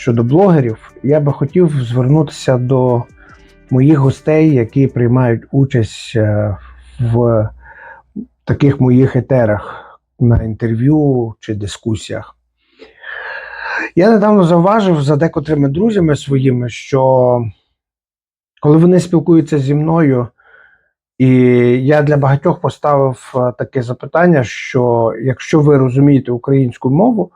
щодо блогерів, я би хотів звернутися до моїх гостей, які приймають участь е, в таких моїх етерах на інтерв'ю чи дискусіях. Я недавно зауважив за декотрими друзями своїми, що коли вони спілкуються зі мною, і я для багатьох поставив е, таке запитання, що якщо ви розумієте українську мову,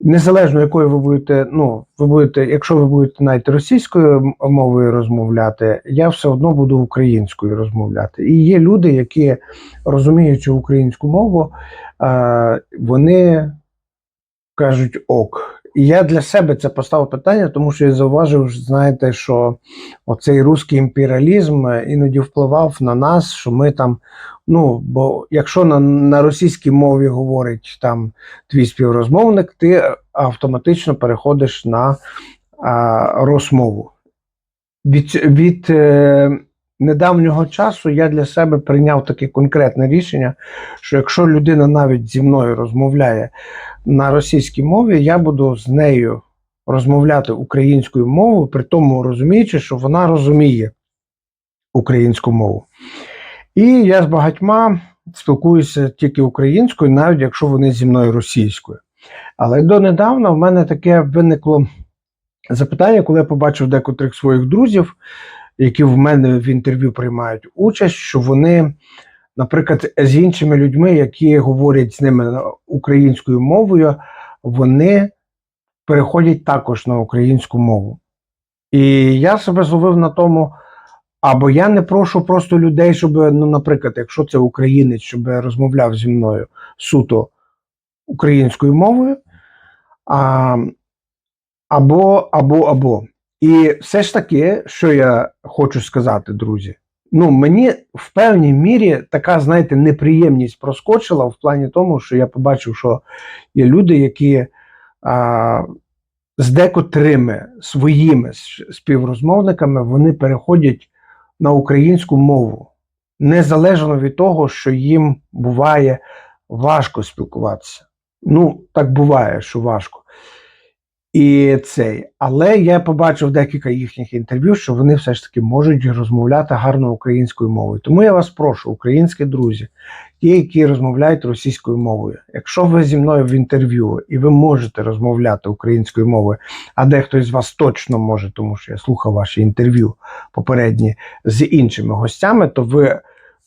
незалежно якою ви будете, ну, ви будете, якщо ви будете навіть російською мовою розмовляти, я все одно буду українською розмовляти. І є люди, які розуміючи українську мову, вони кажуть ок. І я для себе це поставив питання, тому що я зауважив, знаєте, що оцей русський імперіалізм е, іноді впливав на нас, що ми там. Ну, бо якщо на, на російській мові говорить там твій співрозмовник, ти автоматично переходиш на а, росмову. Від, від е, недавнього часу я для себе прийняв таке конкретне рішення, що якщо людина навіть зі мною розмовляє на російській мові, я буду з нею розмовляти українською мовою, при тому розуміючи, що вона розуміє українську мову. І я з багатьма спілкуюся тільки українською, навіть якщо вони зі мною російською. Але донедавна в мене таке виникло запитання, коли я побачив декотрих своїх друзів, які в мене в інтерв'ю приймають участь, що вони, наприклад, з іншими людьми, які говорять з ними українською мовою, вони переходять також на українську мову. І я себе зловив на тому, або я не прошу просто людей, щоб, ну, наприклад, якщо це українець, щоб розмовляв зі мною суто українською мовою, а, або, або, або. І все ж таки, що я хочу сказати, друзі, ну мені в певній мірі така, знаєте, неприємність проскочила в плані тому, що я побачив, що є люди, які а, з декотрими своїми співрозмовниками вони переходять на українську мову, незалежно від того, що їм буває важко спілкуватися. Ну, так буває, що важко. І цей, але я побачив декілька їхніх інтерв'ю, що вони все ж таки можуть розмовляти гарно українською мовою. Тому я вас прошу, українські друзі, ті, які розмовляють російською мовою. Якщо ви зі мною в інтерв'ю і ви можете розмовляти українською мовою, а дехто із вас точно може, тому що я слухав ваші інтерв'ю попередні з іншими гостями, то ви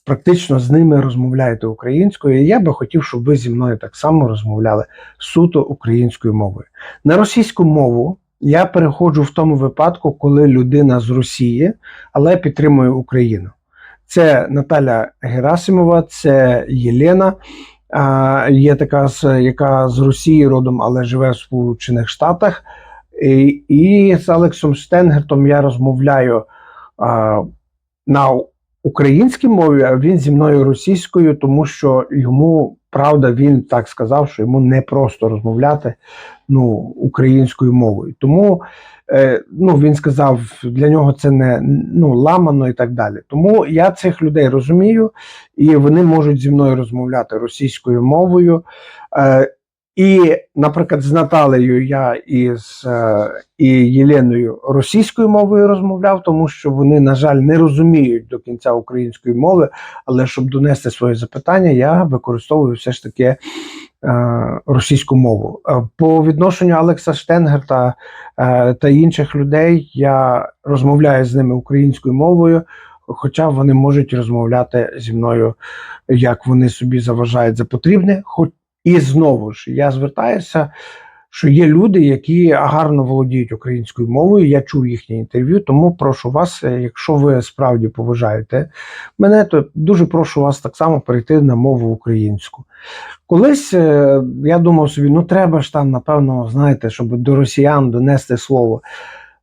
практично з ними розмовляєте українською. І я би хотів, щоб ви зі мною так само розмовляли суто українською мовою. На російську мову я переходжу в тому випадку, коли людина з Росії, але підтримує Україну. Це Наталя Герасимова, це Єлена. Є така, яка з Росії родом, але живе в Сполучених Штатах. І, і з Алексом Штенгертом я розмовляю а, на українській мові, а він зі мною російською, тому що йому правда він так сказав, що йому не просто розмовляти ну, українською мовою. Тому е, ну, він сказав, для нього це не ну, ламано і так далі. Тому я цих людей розумію, і вони можуть зі мною розмовляти російською мовою. Е, і, наприклад, з Наталею я із е, і Єленою російською мовою розмовляв, тому що вони, на жаль, не розуміють до кінця української мови. Але щоб донести своє запитання, я використовую все ж таки е, російську мову. Е, По відношенню Алекса Штенгерта та інших людей я розмовляю з ними українською мовою. Хоча вони можуть розмовляти зі мною, як вони собі заважають за потрібне. Хоч і знову ж я звертаюся, що є люди, які гарно володіють українською мовою. Я чув їхнє інтерв'ю, тому прошу вас, е, якщо ви справді поважаєте мене, то дуже прошу вас так само перейти на мову українську. Колись е, я думав собі, ну треба ж там, напевно, знаєте, щоб до росіян донести слово.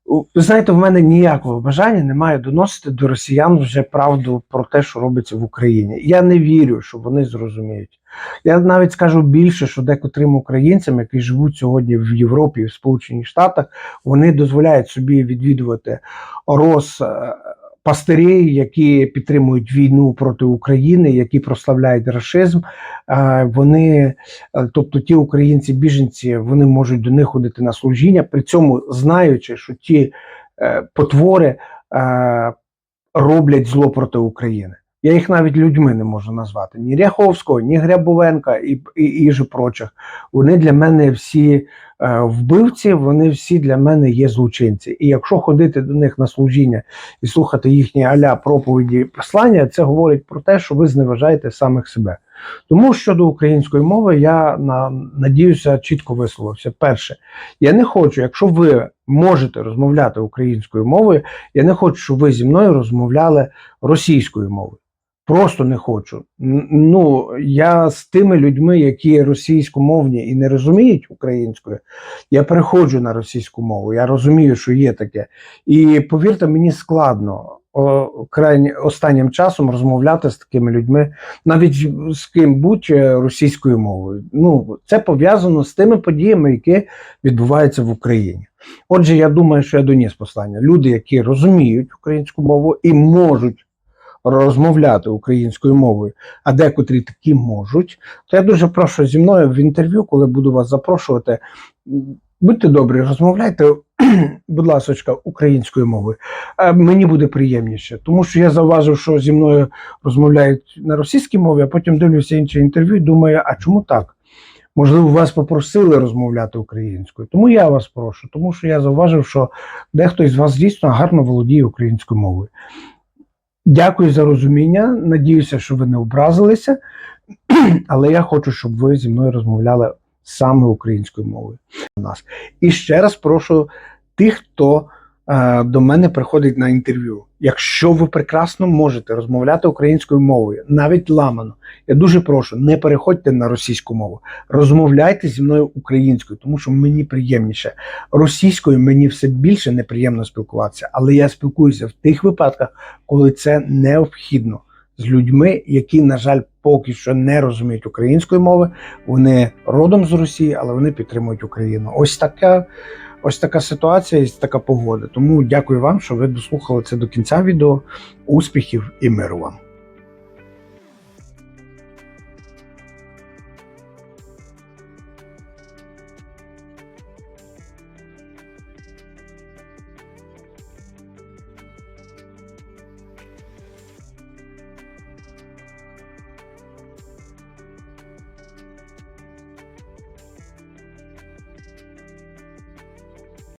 Ви знаєте, в мене ніякого бажання немає доносити до росіян вже правду про те, що робиться в Україні. Я не вірю, що вони зрозуміють. Я навіть скажу більше, що декотрим українцям, які живуть сьогодні в Європі, в Сполучених Штатах, вони дозволяють собі відвідувати роз е, пастирі, які підтримують війну проти України, які прославляють расизм. Вони, е, тобто ті українці-біженці, вони можуть до них ходити на служіння, при цьому знаючи, що ті е, потвори е, роблять зло проти України. Я їх навіть людьми не можу назвати. Ні Ряховського, ні Грябовенка і, і, і же прочих. Вони для мене всі е, вбивці, вони всі для мене є злочинці. І якщо ходити до них на служіння і слухати їхні аля проповіді послання, це говорить про те, що ви зневажаєте самих себе. Тому щодо української мови, я на, надіюся, чітко висловився. Перше, я не хочу, якщо ви можете розмовляти українською мовою, я не хочу, щоб ви зі мною розмовляли російською мовою. Просто не хочу. Ну, я з тими людьми, які російськомовні і не розуміють українською, я переходжу на російську мову. Я розумію, що є таке. І повірте, мені складно о, крайні, останнім часом розмовляти з такими людьми, навіть з ким будь російською мовою. Ну, це пов'язано з тими подіями, які відбуваються в Україні. Отже, я думаю, що я доніс послання. Люди, які розуміють українську мову і можуть розмовляти українською мовою, а декотрі такі можуть, то я дуже прошу зі мною в інтерв'ю, коли буду вас запрошувати. Будьте добрі, розмовляйте, будь ласка, українською мовою. Е, Мені буде приємніше, тому що я зауважив, що зі мною розмовляють на російській мові, а потім дивлюся інше інтерв'ю і думаю, а чому так? Можливо, вас попросили розмовляти українською. Тому я вас прошу, тому що я зауважив, що дехто із вас дійсно гарно володіє українською мовою. Дякую за розуміння. Надіюся, що ви не образилися, але я хочу, щоб ви зі мною розмовляли саме українською мовою. У нас. І ще раз прошу тих, хто е, до мене приходить на інтерв'ю. Якщо ви прекрасно можете розмовляти українською мовою, навіть ламано, я дуже прошу, не переходьте на російську мову. Розмовляйте зі мною українською, тому що мені приємніше. Російською мені все більше неприємно спілкуватися, але я спілкуюся в тих випадках, коли це необхідно з людьми, які, на жаль, поки що не розуміють української мови. Вони родом з Росії, але вони підтримують Україну. Ось така. Ось така ситуація і така погода. Тому дякую вам, що ви дослухали це до кінця відео. Успіхів і миру вам!